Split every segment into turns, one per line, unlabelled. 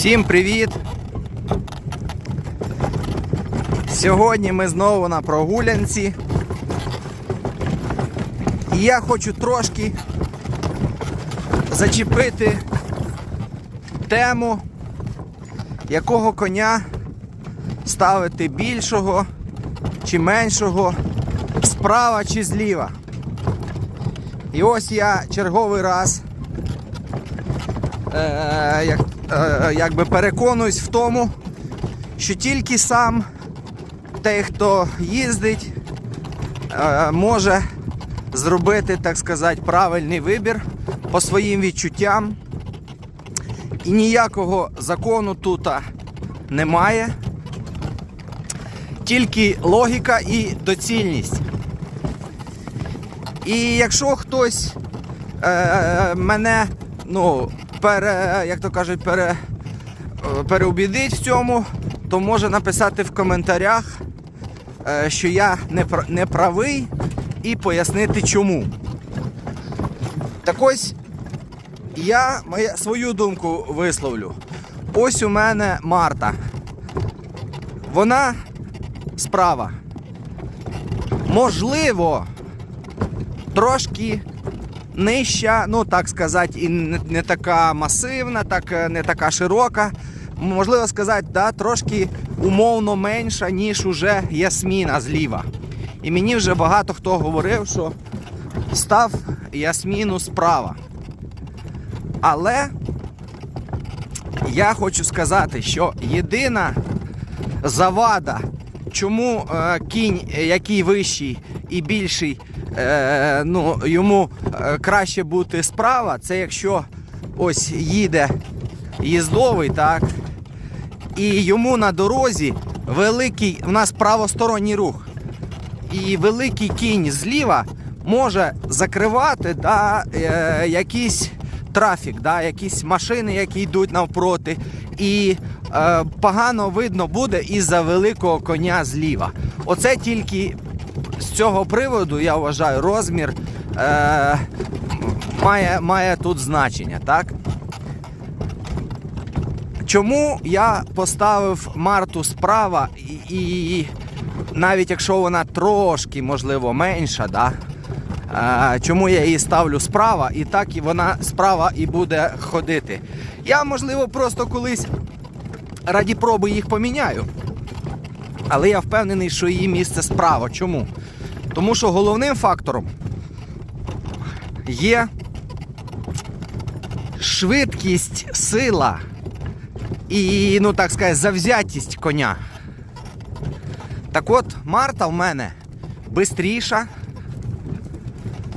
Всім привіт! Сьогодні ми знову на прогулянці. І я хочу трошки зачепити тему, якого коня ставити більшого чи меншого, справа чи зліва. І ось я черговий раз е, як, якби переконуюсь в тому, що тільки сам той, хто їздить, е, може зробити, так сказати, правильний вибір по своїм відчуттям. І ніякого закону тут немає. Тільки логіка і доцільність. І якщо хтось е, мене, ну, пере, як то кажуть, пере, е, переубідить в цьому, то може написати в коментарях, е, що я не, не правий, і пояснити чому. Так ось я свою думку висловлю. Ось у мене Марта. Вона справа. Можливо, трошки нижча, ну так сказати, і не, така масивна, так е, не така широка. Можливо сказати, да, трошки умовно менша, ніж уже Ясміна зліва. І мені вже багато хто говорив, що став Ясміну справа. Але я хочу сказати, що єдина завада, чому е, кінь, е, який вищий і більший, е, ну, йому е, краще бути справа, це якщо ось їде їздовий, так, і йому на дорозі великий, у нас правосторонній рух, і великий кінь зліва може закривати да, е, якийсь трафік, да, якісь машини, які йдуть навпроти. І е, погано видно буде із-за великого коня зліва. Оце тільки з цього приводу, я вважаю, розмір е, має, має тут значення. так? Чому я поставив Марту справа, і, і навіть якщо вона трошки, можливо, менша, да? е, чому я її ставлю справа, і так вона справа і буде ходити. Я, можливо, просто колись раді проби їх поміняю. Але я впевнений, що її місце справа. Чому? Тому що головним фактором є швидкість, сила і, ну так сказати, завзятість коня. Так от, Марта в мене бистріша,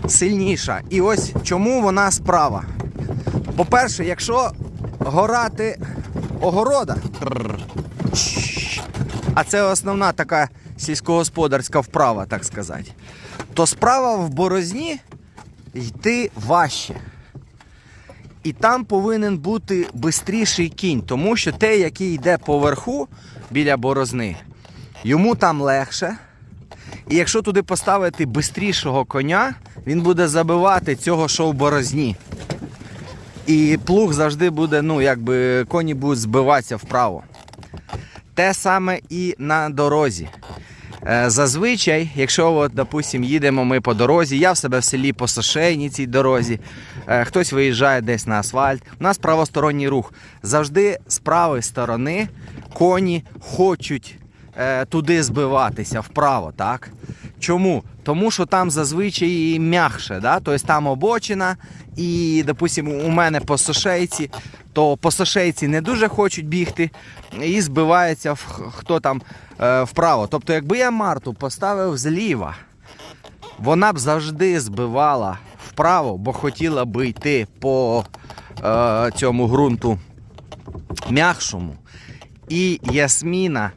сильніша. І ось чому вона справа. По-перше, якщо горати огорода, а це основна така сільськогосподарська вправа, так сказати, то справа в борозні йти важче. І там повинен бути бистріший кінь, тому що той, який йде поверху біля борозни, йому там легше. І якщо туди поставити бистрішого коня, він буде забивати цього, що в борозні. І плуг завжди буде, ну, якби коні будуть збиватися вправо. Те саме і на дорозі. Е, Зазвичай, якщо, от, допустим, їдемо ми по дорозі, я в себе в селі по сошейній цій дорозі, е, хтось виїжджає десь на асфальт, у нас правосторонній рух. Завжди з правої сторони коні хочуть е, туди збиватися вправо, так? Чому? Тому що там зазвичай м'якше, да? тобто там обочина, і, допустим, у мене по сошейці, то по сошейці не дуже хочуть бігти і збивається хто там е, вправо. Тобто, якби я Марту поставив зліва, вона б завжди збивала вправо, бо хотіла би йти по е, цьому ґрунту м'якшому. І Ясміна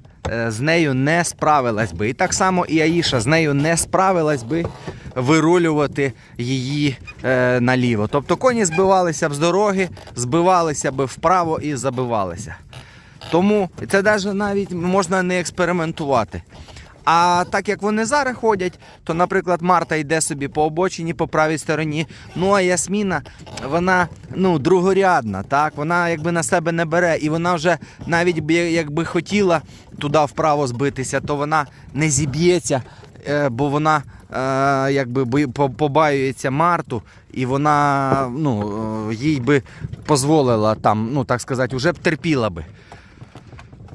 з нею не справилась би. І так само і Аїша з нею не справилась би вирулювати її е, наліво. Тобто коні збивалися б з дороги, збивалися б вправо і забивалися. Тому це навіть навіть можна не експериментувати. А так як вони зараз ходять, то, наприклад, Марта йде собі по обочині по правій стороні. Ну а Ясміна, вона ну, другорядна, так? Вона якби на себе не бере, і вона вже навіть якби хотіла туди вправо збитися, то вона не зіб'ється, е, бо вона е, якби побаюється Марту, і вона ну, е, їй би дозволила там, ну так сказати, вже б терпіла би.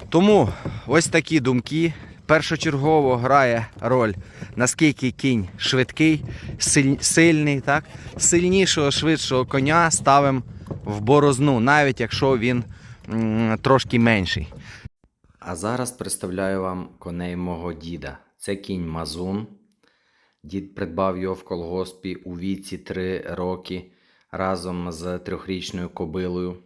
Тому ось такі думки. Першочергово грає роль, наскільки кінь швидкий, сильний, так? сильнішого, швидшого коня ставимо в борозну, навіть якщо він трошки менший.
А зараз представляю вам коней мого діда. Це кінь Мазун. Дід придбав його в колгоспі у віці 3 роки разом з трьохрічною кобилою.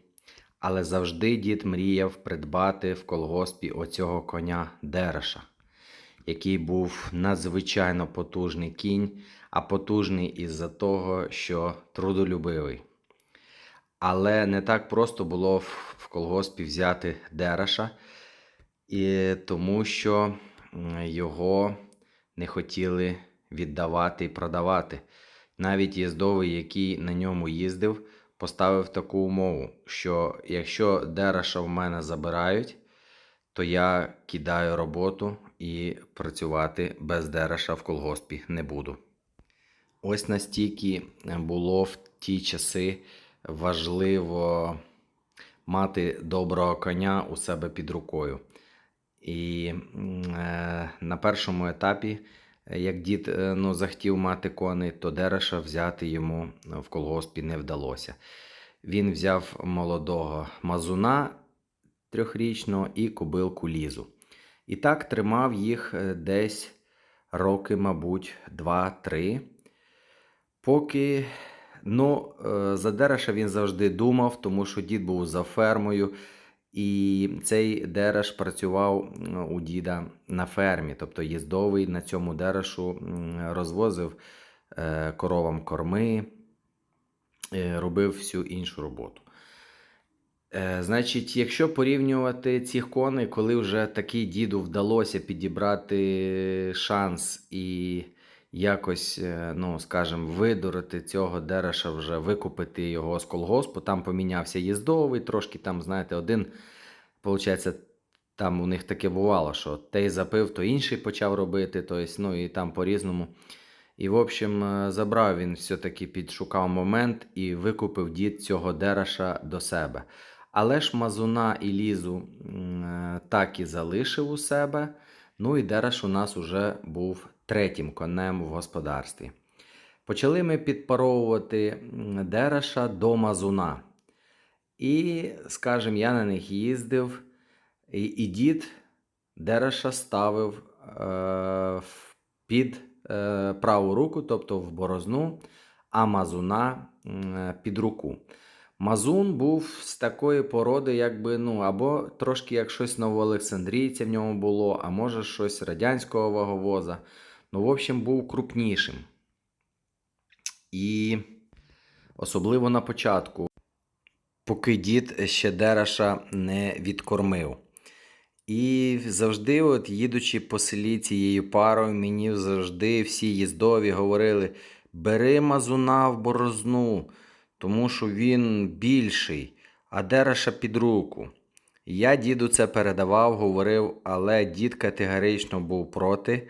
Але завжди дід мріяв придбати в колгоспі оцього коня Дереша, який був надзвичайно потужний кінь, а потужний із-за того, що трудолюбивий. Але не так просто було в колгоспі взяти Дереша, і тому що його не хотіли віддавати і продавати. Навіть їздовий, який на ньому їздив, поставив таку умову, що якщо Дереша в мене забирають, то я кидаю роботу і працювати без Дереша в колгоспі не буду. Ось настільки було в ті часи важливо мати доброго коня у себе під рукою. І е, на першому етапі, як дід е, ну, захотів мати коней, то Дереша взяти йому в колгоспі не вдалося. Він взяв молодого мазуна трьохрічного і кобилку лізу. І так тримав їх е, десь роки, мабуть, 2-3. Поки ну, е, за Дереша він завжди думав, тому що дід був за фермою, і цей Дереш працював у діда на фермі, тобто їздовий на цьому Дерешу розвозив е, коровам корми, робив всю іншу роботу. Е, Значить, якщо порівнювати цих коней, коли вже такий діду вдалося підібрати шанс і якось, е, ну, скажімо, видурити цього дереша, вже викупити його з колгоспу, там помінявся їздовий, трошки там, знаєте, один, виходить, там у них таке бувало, що той запив, то інший почав робити, тобто, ну і там по-різному. І, в общем, е, забрав він все-таки підшукав момент і викупив дід цього дереша до себе. Але ж мазуна і лізу е, так і залишив у себе. Ну і Дереш у нас уже був третім конем в господарстві. Почали ми підпаровувати Дереша до мазуна. І, скажімо, я на них їздив, і, і дід Дереша ставив е, під е, праву руку, тобто в борозну, а мазуна е, під руку. Мазун був з такої породи, якби, ну, або трошки як щось новоолександрійця в ньому було, а може щось радянського ваговоза. Ну, в общем, був крупнішим. І особливо на початку, поки дід ще Дереша не відкормив. І завжди, от їдучи по селі цією парою, мені завжди всі їздові говорили: бери мазуна в борозну, тому що він більший, а дереша під руку. Я діду це передавав, говорив, але дід категорично був проти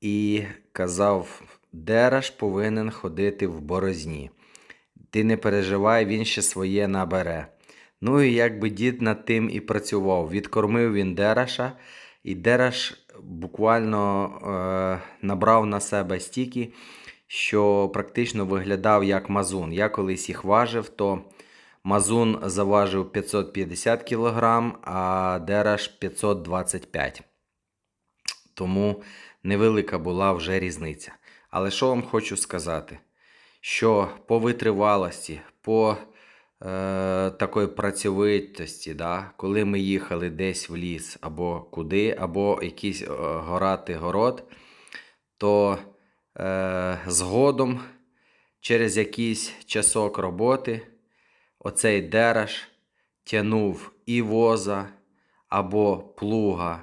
і казав: Дереш повинен ходити в борозні. Ти не переживай, він ще своє набере. Ну і якби дід над тим і працював. Відкормив він Дереша, і Дереш буквально е, набрав на себе стільки, що практично виглядав як мазун. Я колись їх важив, то мазун заважив 550 кг, а Дереш 525 Тому невелика була вже різниця. Але що вам хочу сказати? Що по витривалості, по е, такої працьовитості, да, коли ми їхали десь в ліс або куди, або якийсь е, горати город, то е, згодом, через якийсь часок роботи, оцей дереш тянув і воза або плуга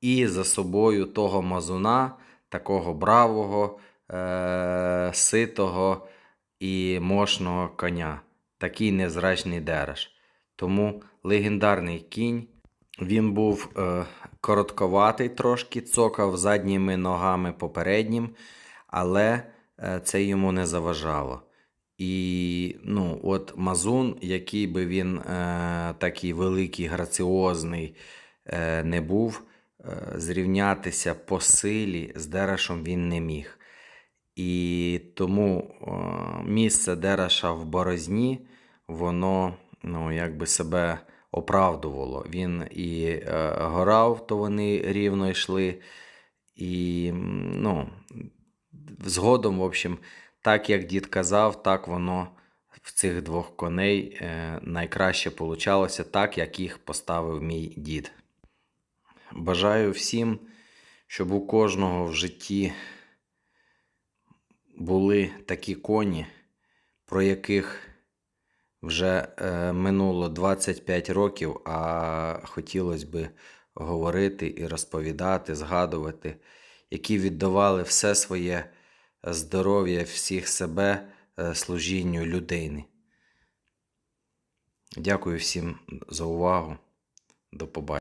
і за собою того мазуна, такого бравого, е- ситого і мощного коня. Такий незрачний дереш. Тому легендарний кінь. Він був е, коротковатий трошки, цокав задніми ногами попереднім, але е, це йому не заважало. І ну, от Мазун, який би він е, такий великий, граціозний е, не був, е, зрівнятися по силі з Дерешем він не міг. І тому е, місце Дереша в борозні, воно ну, якби себе оправдувало. Він і е, горав, то вони рівно йшли. І ну, згодом, в общем, так як дід казав, так воно в цих двох коней е, найкраще получалося, так як їх поставив мій дід. Бажаю всім, щоб у кожного в житті були такі коні, про яких вже е, минуло 25 років, а хотілося би говорити і розповідати, згадувати, які віддавали все своє здоров'я, всіх себе е, служінню людини. Дякую всім за увагу. До побачення.